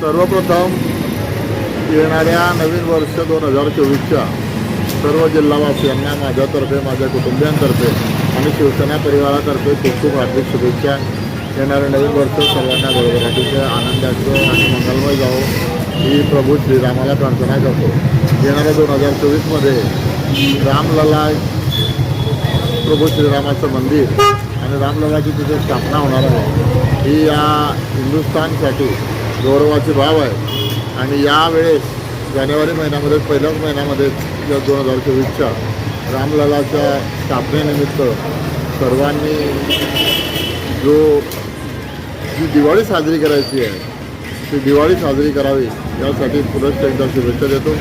सर्वप्रथम येणाऱ्या नवीन वर्ष दोन हजार चोवीसच्या सर्व जिल्हावासियांना माझ्यातर्फे माझ्या कुटुंबियांतर्फे आणि शिवसेना परिवारातर्फे खूप खूप हार्दिक शुभेच्छा. येणारं नवीन वर्ष सर्वांना भरभराटीचं आनंदाचं आणि मंगलमय जावो. ही प्रभू श्रीरामाला प्रार्थना करतो. येणाऱ्या दोन हजार चोवीसमध्ये रामलला प्रभू श्रीरामाचं मंदिर आणि रामललाची तिथे स्थापना होणार आहे. ही या हिंदुस्थानसाठी गौरवाची बाब आहे. आणि यावेळेस जानेवारी महिन्यामध्ये पहिल्याच महिन्यामध्ये या दोन हजार चोवीसच्या रामललाच्या स्थापनेनिमित्त सर्वांनी जो जी दिवाळी साजरी करायची आहे ती दिवाळी साजरी करावी यासाठी पुनश्च एकदा शुभेच्छा देतो.